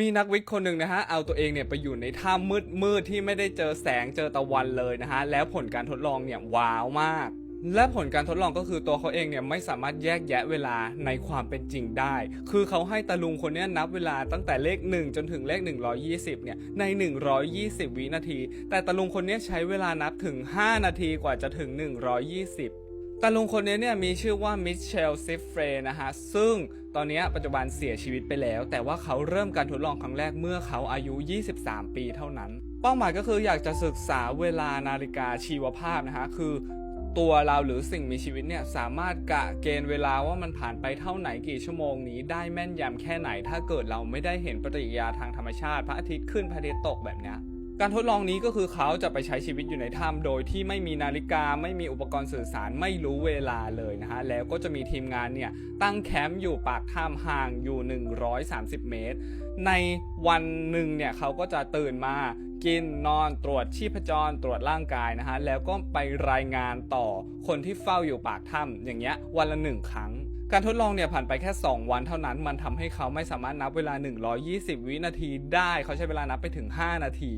มีนักวิทย์คนหนึ่งนะฮะเอาตัวเองเนี่ยไปอยู่ในถ้ำมืดมืดที่ไม่ได้เจอแสงเจอตะวันเลยนะฮะแล้วผลการทดลองเนี่ยว้าวมาก และผลการทดลองก็คือตัวเขาเองเนี่ยไม่สามารถแยกแยะเวลาในความเป็นจริงได้ คือเขาให้ตาลุงคนนี้นับเวลาตั้งแต่เลข 1 จนถึงเลข 120เนี่ยใน 120 วินาที แต่ตาลุงคนนี้ใช้เวลานับถึง 5 นาทีกว่าจะถึง 120 ตาลุงคนนี้เนี่ยมีชื่อว่ามิเชลซิฟเฟรนะฮะ ซึ่งตอนนี้ปัจจุบันเสียชีวิตไปแล้ว แต่ว่าเขาเริ่มการทดลองครั้งแรกเมื่อเขาอายุ 23 ปีเท่านั้น เป้าหมายก็คืออยากจะศึกษาเวลานาฬิกาชีวภาพนะฮะ คือตัวเราหรือสิ่งมีชีวิตเนี่ยสามารถกะเกณฑ์เวลาว่ามันผ่านไปเท่าไหนกี่ชั่วโมงนี้ได้แม่นยำแค่ไหน ถ้าเกิดเราไม่ได้เห็นปฏิกิริยาทางธรรมชาติ พระอาทิตย์ขึ้นพระอาทิตย์ตกแบบเนี้ย การทดลองนี้ก็คือเขาจะไปใช้ชีวิตอยู่ในถ้ำโดยที่ไม่มีนาฬิกาไม่มีอุปกรณ์สื่อสารไม่รู้เวลาเลยนะฮะแล้วก็จะมีทีมงานเนี่ยตั้งแคมป์อยู่ปากถ้ำห่างอยู่ 130 เมตร ในวันหนึ่งเนี่ยเขาก็จะตื่นมากินนอนตรวจชีพจรตรวจร่างกายนะฮะแล้วก็ไปรายงานต่อคนที่เฝ้าอยู่ปากถ้ำอย่างเงี้ยวันละหนึ่งครั้งการทดลองเนี่ยผ่านไปแค่ 2 วันเท่านั้นมันทำให้เขาไม่สามารถนับเวลา 120 วินาทีได้ เขาใช้เวลานับไปถึง 5 นาที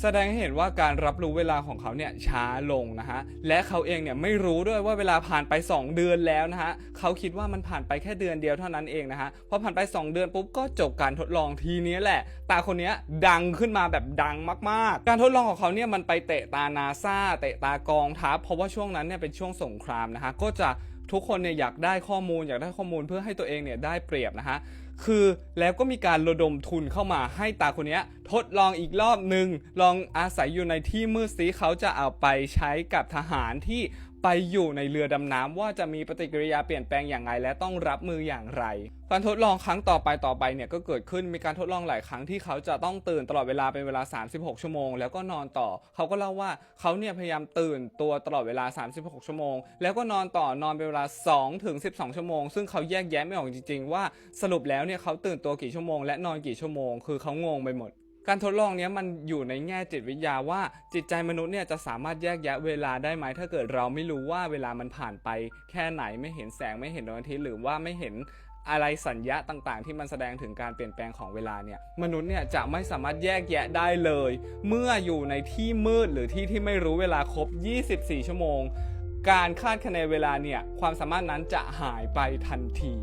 แสดงให้เห็นว่าการรับรู้เวลาของเขาเนี่ยช้าลงนะฮะ และเขาเองเนี่ยไม่รู้ด้วยว่าเวลาผ่านไป 2 เดือนแล้วนะฮะ เขาคิดว่ามันผ่านไปแค่เดือนเดียวเท่านั้นเองนะฮะ พอผ่านไป 2 เดือนปุ๊บก็จบการทดลองทีนี้แหละ ตาคนนี้ดังขึ้นมาแบบดังมากๆ การทดลองของเขาเนี่ยมันไปเตะตานาซาเตะตากองทัพเพราะว่าช่วงนั้นเนี่ยเป็นช่วงสงครามนะฮะ ก็จะทุกคนเนี่ยอยากได้ข้อมูลอยากได้ข้อมูลเพื่อให้ตัวเองเนี่ยได้เปรียบนะฮะ คือแล้วก็มีการระดมทุนเข้ามาให้ตาคนนี้ทดลองอีกรอบหนึ่งลองอาศัยอยู่ในที่มืดซีเขาจะเอาไปใช้กับทหารที่ไปอยู่ในเรือดำน้ำว่าจะมีปฏิกิริยาเปลี่ยนแปลงอย่างไรและต้องรับมืออย่างไร การทดลองครั้งต่อไปต่อไปเนี่ยก็เกิดขึ้นมีการทดลองหลายครั้งที่เขาจะต้องตื่นตลอดเวลาเป็นเวลา 36 ชั่วโมง แล้วก็นอนต่อ เขาก็เล่าว่าเขาเนี่ยพยายามตื่นตัวตลอดเวลา 36 ชั่วโมง แล้วก็นอนต่อนอนเป็นเวลา2ถึง12 ชั่วโมง ซึ่งเขาแยกแยะไม่ออกจริง ๆ ว่าสรุปแล้วเนี่ยเขาตื่นตัวกี่ชั่วโมงและนอนกี่ชั่วโมง คือเขางงไปหมด การทดลองนี้มันอยู่ในแง่จิตวิทยาว่าจิตใจมนุษย์เนี่ยจะสามารถแยกแยะเวลาได้ไหมถ้าเกิดเราไม่รู้ว่าเวลามันผ่านไป แค่ไหนไม่เห็นแสงไม่เห็นดวงอาทิตย์หรือว่าไม่เห็นอะไรสัญญาต่างๆ ที่มันแสดงถึงการเปลี่ยนแปลงของเวลาเนี่ยมนุษย์เนี่ยจะไม่สามารถแยกแยะได้เลย เมื่ออยู่ในที่มืดหรือที่ที่ไม่รู้เวลาครบ 24 ชั่วโมง การคาดคะเนเวลาเนี่ยความสามารถนั้นจะหายไปทันที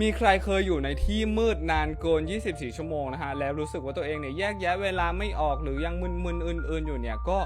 มีใครเคยอยู่ในที่มืดนานเกิน 24 ชั่วโมงนะฮะ แล้วรู้สึกว่าตัวเองเนี่ยแยกแยะเวลาไม่ออกหรือยังมึนๆอื่น ๆ อยู่เนี่ยก็